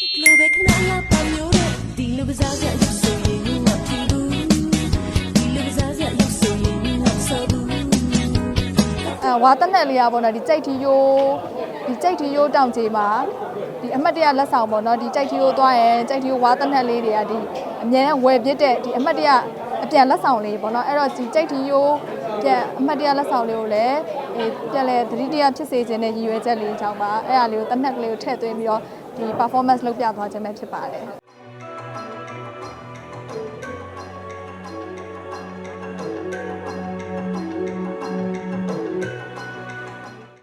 တကလူပဲခဏလာပါမျိုးတဲ့ဒီလူကစားစရာရုပ်ဆိုရင်ငါကြည့်ဘူးဒီလူကစားစရာရုပ်ဆိုရင်ငါဆောဘူးအဲဝါတက်နဲ့လေးရပေါ့နော်ဒီကြိတ်ထီယိုးဒီကြိတ်ထီယိုးတောင်ကြီးမှာဒီအမှတ်တရလက်ဆောင်ပေါ့နော်ဒီကြိတ်ထီယိုးသွားရင်ကြိတ်ထီယိုးဝါတက်နဲ့လေးတွေကဒီအမြဲတမ်းဝယ်ပြစ်တဲ့ဒီအမှတ်တရအပြန်လက်ဆောင်လေးပေါ့နော်အဲ့တော့ဒီကြိတ်ထီယိုးပြန်အမှတ်တရလက်ဆောင်လေးကိုလည်းအေးပြန်လဲသတိတရဖြစ်စေခြင်းနဲ့ရည်ရွယ်ချက်လေးအကြောင်းပါအဲ့ဒါလေးကိုတက်နှက်ကလေးကိုထည့်သွင်းပြီးတော့ ဒီ performance လုပ်ပြသွားခြင်းပဲဖြစ်ပါတယ်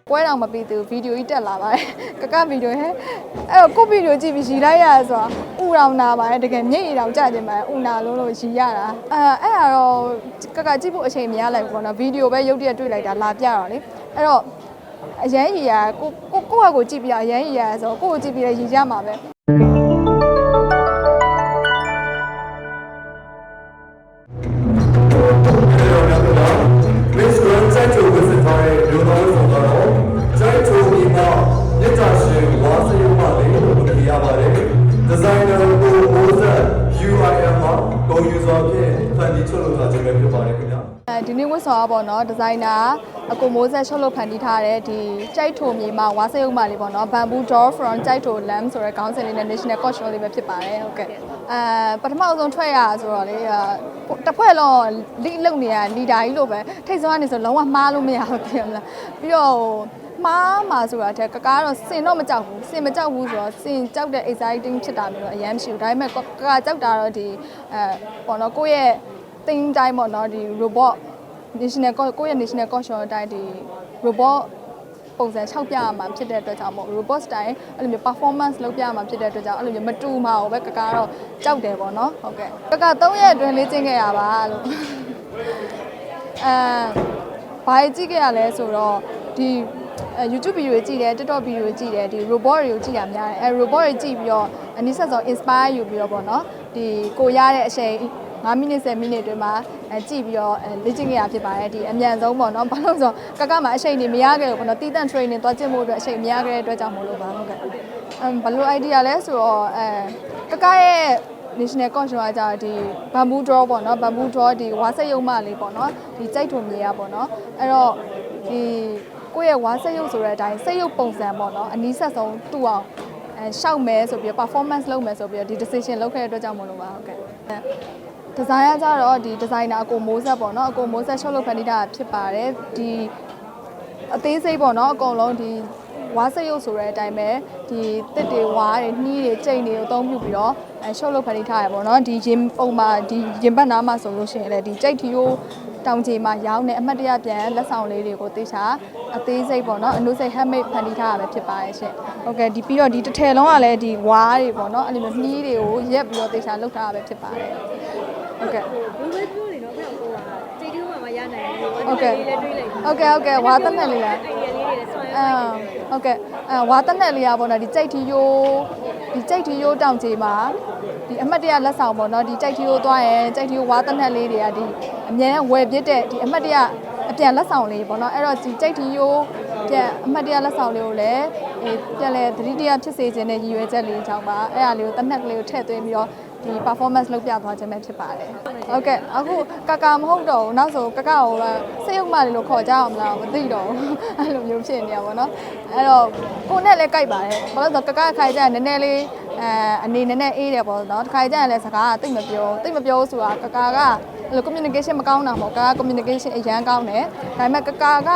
ပွဲတော်မပြီးသူဗီဒီယိုကြီးတက်လာပါတယ်ကကဗီဒီယိုဟဲ့အဲ့တော့ကိုဗီဒီယိုကြည့်ပြီးရီလိုက်ရဆိုတာဥရောင်နာပါတယ်တကယ်မျက်ရည်တောင်ကျကျင်ပါတယ်ဥနာလုံးလို့ရီရတာအဲအဲ့ဒါတော့ကကကြည့်ဖို့အချိန်မရလိုက်ဘူးပေါ့နော်ဗီဒီယိုပဲရုပ်တရက်တွေ့လိုက်တာလာပြတော့လေအဲ့တော့ အရန်ရီရကိုကိုကိုယ့်ဟာကိုကြည့်ပြီးတော့အရန်ရီရဆိုတော့ကိုယ့်ကိုကြည့်ပြီးတော့ရီကြမှာပဲ အဲဒီနေ့ဝတ်ဆောင်ပါတော့ဒီဇိုင်နာအကိုမိုးဆက်ရှုပ်လုပ်ဖန်တီးထားတဲ့ဒီကြိုက်ထုံမြေမှာဝါစရုပ်မလေးပေါ့နော် bamboo door from ကြိုက်ထုံ lamp ဆိုတဲ့ခေါင်းစဉ်လေးနဲ့ national costume လေးပဲဖြစ်ပါတယ်ဟုတ်ကဲ့အဲပထမအဆုံးထွက်ရဆိုတော့လေအာတစ်ဖွဲ့လုံးလိလုံနေရလီဒါကြီးလို့ပဲထိတ်ဆုံးကနေဆိုလုံးဝမှားလို့မရဘူးသိရမလားပြီးတော့ဟိုမှားမှာဆိုတာတဲ့ကကားတော့စင်တော့မကြောက်ဘူးစင်မကြောက်ဘူးဆိုတော့စင်ကြောက်တဲ့ exciting ဖြစ်တာမျိုးတော့အရင်မရှိဘူးဒါပေမဲ့ကကာကြောက်တာတော့ဒီအဲပေါ့နော်ကိုယ့်ရဲ့ thing တိုင်းပေါ့နော်ဒီ robot national co- ကိုယ့်ရဲ့ national costume အတိုင်းဒီ robot ပုံစံ6ပြရမှာဖြစ်တဲ့အတွက်ကြောင့်မို့ robot style အဲ့လိုမျိုး performance လုပ်ပြရမှာဖြစ်တဲ့အတွက်ကြောင့်အဲ့လိုမျိုးမတူမှာကိုပဲကကားတော့ကြောက်တယ်ပေါ့နော်ဟုတ်ကဲ့ကကာ3ရက်အတွင်းလေ့ကျင့်ခဲ့ရပါလို့အဲဘာကြည့်ခဲ့ရလဲဆိုတော့ဒီအဲ YouTube ဗီဒီယိုကြည့်တယ် TikTok ဗီဒီယိုကြည့်တယ်ဒီ robot တွေကိုကြည့်ရများတယ်အဲ robot တွေကြည့်ပြီးတော့အနည်းဆက်ဆုံး inspire ယူပြီးတော့ပေါ့နော်ဒီကိုရတဲ့အချိန် 9မိနစ်10မိနစ်အတွင်းမှာအဲကြည့်ပြီးတော့အဲလေ့ကျင့်ခဲ့ရဖြစ်ပါတယ်ဒီအမြန်ဆုံးပေါ့နော်ဘာလို့လဲဆိုတော့ကကမှာအချိန်နေမရခဲ့ဘူးပေါ့နော်တီးတန့် training သွားကျင့်ဖို့အတွက်အချိန်မရခဲ့တဲ့အတွက်ကြောင့်မို့လို့ပါဟုတ်ကဲ့အမ်ဘယ်လို idea လဲဆိုတော့အဲကကရဲ့ national costume ကကြာဒီ bamboo draw ပေါ့နော် bamboo draw ဒီဝါဆက်ရုံမလေးပေါ့နော်ဒီကြိုက်ထုံမြေရပေါ့နော်အဲ့တော့ဒီကိုယ့်ရဲ့ဝါဆက်ရုပ်ဆိုတဲ့အတိုင်းစိတ်ရုပ်ပုံစံပေါ့နော်အနီးဆက်ဆုံးတူအောင်အဲရှောက်မယ်ဆိုပြီးတော့ performance လုပ်မယ်ဆိုပြီးတော့ဒီ decision လုပ်ခဲ့တဲ့အတွက်ကြောင့်မို့လို့ပါဟုတ်ကဲ့ ဒီဇိုင်ကကြတော့ဒီဒီဇိုင်နာအကိုမိုးဆက်ပေါ့နော်အကိုမိုးဆက်ရှုပ်လုပ်ဖန်တီးတာဖြစ်ပါတယ်ဒီအသေးစိတ်ပေါ့နော်အကုန်လုံးဒီဝါစရုပ်ဆိုတဲ့အတိုင်းပဲဒီတစ်တွေဝါတွေနှီးတွေကြိမ်တွေကိုအသုံးပြုပြီးတော့အဲရှုပ်လုပ်ဖန်တီးထားရပေါ့နော်ဒီရင်ပုံမှာဒီရင်ဘတ်နားမှာဆိုလို့ရှိရင်လည်းဒီကြိတ်ထီယိုးတောင်ကြီးမှာရောင်းတဲ့အမှတ်တရပြန်လက်ဆောင်လေးတွေကိုတေချာအသေးစိတ်ပေါ့နော်အနုစိတ် handmade ဖန်တီးထားရပဲဖြစ်ပါရဲ့ရှင်ဟုတ်ကဲ့ဒီပြီးတော့ဒီတစ်ထည်လုံးကလည်းဒီဝါတွေပေါ့နော်အဲ့လိုမျိုးနှီးတွေကိုရက်ပြီးတော့တေချာလုပ်ထားရပဲဖြစ်ပါတယ် ဟုတ်ကဲ့ဘယ်လိုပဲပြောနေတော့ဘယ်ကိုကကျေတူးမှမရနိုင်ဘူးဟုတ်ကဲ့လေးလည်းတွေးလိုက်ဟုတ်ကဲ့ဟုတ်ကဲ့ဝါတက်နဲ့လေးလားအိုင်ဒီယာလေးတွေလည်းဆွမ်းရအာဟုတ်ကဲ့အဲဝါတက်နဲ့လေးရပေါ့နော်ဒီကြိတ်ထီယိုးဒီကြိတ်ထီယိုးတောင်ကြီးမှာဒီအမှတ်တရလက်ဆောင်ပေါ့နော်ဒီကြိတ်ထီယိုးသွားရင်ကြိတ်ထီယိုးဝါတက်နဲ့လေးတွေကဒီအမြဲတမ်းဝယ်ပြစ်တဲ့ဒီအမှတ်တရအပြန်လက်ဆောင်လေးပေါ့နော်အဲ့တော့ဒီကြိတ်ထီယိုးပြန်အမှတ်တရလက်ဆောင်လေးကိုလည်းအေးပြန်လဲသတိတရဖြစ်စေခြင်းနဲ့ရည်ရွယ်ချက်လေးအကြောင်းပါအဲ့ဒါလေးကိုတက်နှက်ကလေးကိုထည့်သွင်းပြီးတော့ ဒီ performance လုပ်ပြသွားခြင်းပဲဖြစ်ပါတယ်ဟုတ်ကဲ့အခုကကာမဟုတ်တော့ဘူးနောက်ဆိုကကာကိုလည်းစိတ်ဥမလေးလို့ခေါ်ကြအောင်မလားမသိတော့ဘူးအဲ့လိုမျိုးဖြစ်နေရပါတော့အဲ့တော့ကိုနဲ့လည်းကြိုက်ပါတယ်ဘာလို့လဲဆိုတော့ကကာခိုင်ကြနည်းနည်းလေးအဲအနေနဲ့နဲ့အေးတယ်ပေါ့နော်တစ်ခါကြရင်လည်းစကားကတိတ်မပြောတိတ်မပြောဆိုတာကကာကအဲ့လို communication မကောင်းတာမဟုတ်ကာက communication အရန်ကောင်းတယ်ဒါပေမဲ့ကကာက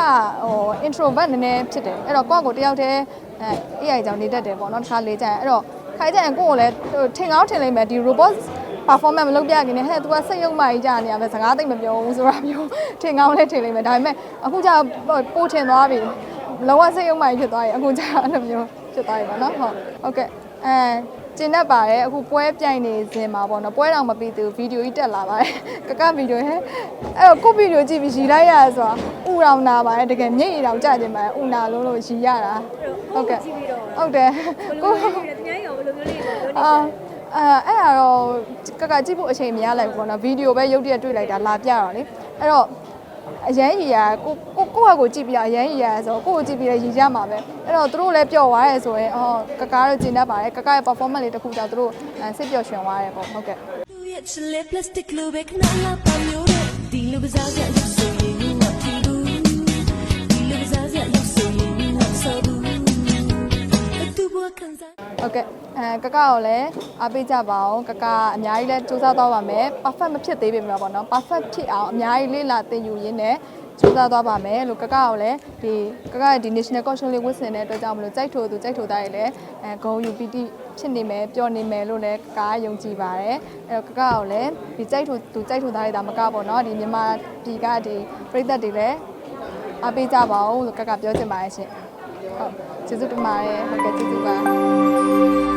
ဟို introvert နည်းနည်းဖြစ်တယ်အဲ့တော့ကိုယ့်ကိုတယောက်တည်းအဲ AI ကြောင့်နေတတ်တယ်ပေါ့နော်တစ်ခါလေးကြရင်အဲ့တော့ ခိုင်ကြရင်ကိုယ့်ကိုလည်းထင်ကောင်းထင်လိမ့်မယ်ဒီ robot performance မလုပ်ပြခင်နဲ့ဟဲ့ तू ကစိတ်ယုံမှကြီးကြာနေရပဲစကားသိမ့်မပြောဘူးဆိုတာမျိုးထင်ကောင်းလဲထင်လိမ့်မယ်ဒါပေမဲ့အခုကျပို့ထင်သွားပြီလုံးဝစိတ်ယုံမှကြီးဖြစ်သွားပြီအခုကျအဲ့လိုမျိုးဖြစ်သွားပြီပေါ့နော်ဟုတ်ဟုတ်ကဲ့အဲ ကျင်တတ်ပါတယ်အခုပွဲပြိုင်နေစင်မှာပေါ့နော်ပွဲတော်မပြီးသေးဘူးဗီဒီယိုကြီးတက်လာပါတယ်ကကဗီဒီယိုဟဲ့အဲ့တော့ကိုဗီဒီယိုကြည့်ပြီးရီလိုက်ရဆိုတာဥရောင်နာပါတယ်တကယ်မျက်ရည်တောင်ကျကျင်ပါတယ်ဥနာလုံးလို့ရီရတာဟုတ်ကဲ့ကြည့်ပြီးတော့ဟုတ်တယ်ဘယ်လိုကိုလဲတကယ်ရောဘယ်လိုမျိုးလေးပြောနေအာအဲအဲ့ဒါတော့ကကကြည့်ဖို့အချိန်မရလိုက်ဘူးပေါ့နော်ဗီဒီယိုပဲရုပ်တရက်တွေ့လိုက်တာလာပြတော့လေအဲ့တော့ အရန်ကြီးရကိုကိုကိုယ့်ဟာကိုကြည့်ပြီးတော့အရန်ကြီးရဆိုတော့ကိုယ့်ကိုကြည့်ပြီးတော့ရည်ကြမှာပဲအဲ့တော့သူတို့လည်းပျော်သွားရဲဆိုရင်အော်ကကားတို့ကျင်တတ်ပါတယ်ကကားရဲ့ performance လေးတစ်ခုကြောင့်သူတို့အဲစိတ်ပျော်ရွှင်သွားရဲပေါ့ဟုတ်ကဲ့သူရဲ့ချစ်လေး plastic လိုပဲခဏလာပါမျိုးတဲ့ဒီလိုကစားစရာရုပ်ဆိုရင်ငါကြည့်ဘူး ဒီလိုကစားစရာရုပ်ဆိုရင်ငါဆော်ဘူးသူဘဝခံစားဟုတ်ကဲ့အဲကကာကိုလည်းအားပေးကြပါအောင်ကကာအများကြီးလည်းစူးစမ်းသွားပါမယ် perfect မဖြစ်သေးပေမဲ့ပေါ့နော် perfect ဖြစ်အောင်အများကြီးလေ့လာသင်ယူရင်းနဲ့စူးစမ်းသွားပါမယ်လို့ကကာကိုလည်းဒီကကာရဲ့ဒီ national caution လေးဝတ်ဆင်တဲ့အတွက်ကြောင့်မလို့ကြိုက်ထိုသူကြိုက်ထိုသားတွေလည်းအဲဂုံယူပီတိဖြစ်နေမယ်ပျော်နေမယ်လို့လည်းကကာယုံကြည်ပါတယ်အဲတော့ကကာကိုလည်းဒီကြိုက်ထိုသူကြိုက်ထိုသားတွေဒါမကပေါ့နော်ဒီမြန်မာပြည်ကဒီပြည်သက်တွေလည်းအားပေးကြပါအောင်လို့ကကာပြောချင်ပါတယ်ရှင် ဟုတ်ကျေးဇူးတင်ပါတယ်ဟုတ်ကဲ့ကျေးဇူးပါ